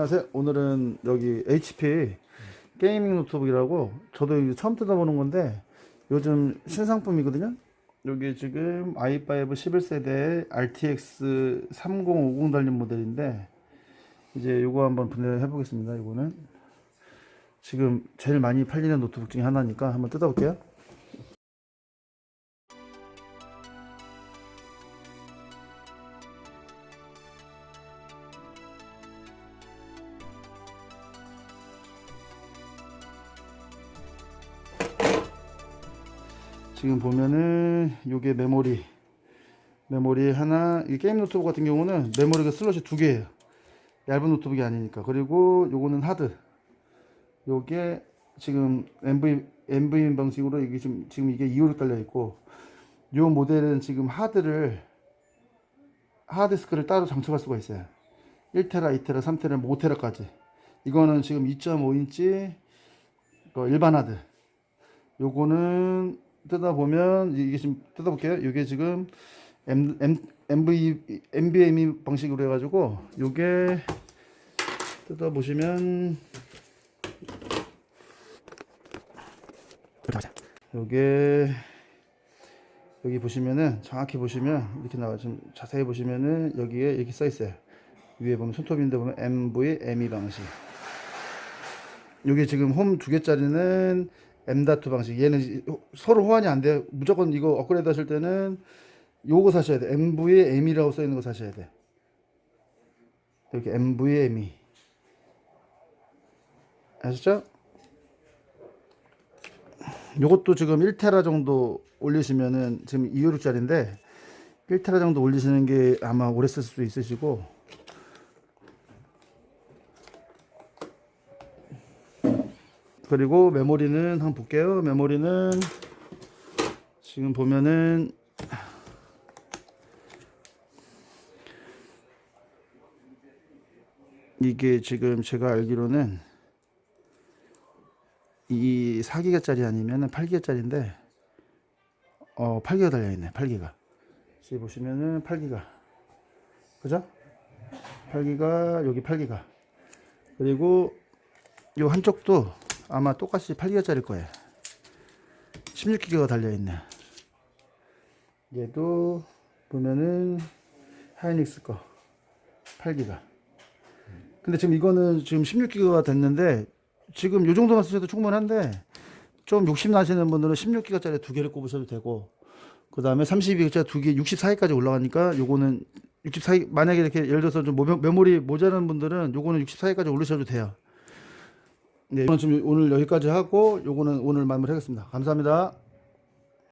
안녕하세요. 오늘은 여기 HP 게이밍 노트북이라고 저도 처음 뜯어보는 건데 요즘 신상품이거든요. 여기 지금 i5 11세대 RTX 3050 달린 모델인데 이제 요거 한번 분해해 보겠습니다. 요거는 지금 제일 많이 팔리는 노트북 중에 하나니까 한번 뜯어볼게요. 지금 보면은 요게 메모리. 메모리 하나. 이 게임 노트북 같은 경우는 메모리가 슬롯이 두 개예요. 얇은 노트북이 아니니까. 그리고 요거는 하드. 요게 지금 MV MV 방식으로 이게 지금 지금 이게 256 달려 있고 요 모델은 지금 하드를 하드디스크를 따로 장착할 수가 있어요. 1테라, 2테라, 3테라, 5테라까지. 이거는 지금 2.5인치 일반 하드. 요거는 뜯어보면 이게 지금 뜯어볼게요. 이게 지금 M, M, MV, NVMe 방식으로 해가지고 요게 뜯어보시면 요게 여기 보시면은 정확히 보시면 이렇게 나와 좀 자세히 보시면은 여기에 이렇게 써 있어요. 위에 보면 손톱인데 보면 MVMe 방식. 요게 지금 홈 두 개짜리는 M.2 방식. 얘는 서로 호환이 안 돼요. 무조건 이거 업그레이드 하실 때는 요거 사셔야 돼. MV의 M이라고 써 있는 거 사셔야 돼. 이렇게 MV의 M이. 아셨죠? 요것도 지금 1테라 정도 올리시면은 지금 256짜리인데 1테라 정도 올리시는 게 아마 오래 쓸 수도 있으시고 그리고 메모리는 한번 볼게요. 메모리는 지금 보면은 이게 지금 제가 알기로는 이 4기가짜리 아니면은 8기가짜리인데 어 8기가 달려 있네. 8기가. 지금 보시면은 8기가. 그죠? 8기가 여기 8기가. 그리고 요 한쪽도 아마 똑같이 8기가짜리일 거예요. 16기가가 달려있네. 얘도 보면은 하이닉스 거 8기가. 근데 지금 이거는 지금 16기가가 됐는데 지금 요 정도만 쓰셔도 충분한데 좀 욕심 나시는 분들은 16기가짜리 두 개를 꼽으셔도 되고 그 다음에 32기가짜리 두 개, 64기까지 올라가니까 요거는 64기 만약에 이렇게 예를 들어서 좀 메모리 모자란 분들은 요거는 64기까지 올리셔도 돼요. 네, 오늘 여기까지 하고 요거는 오늘 마무리하겠습니다. 감사합니다.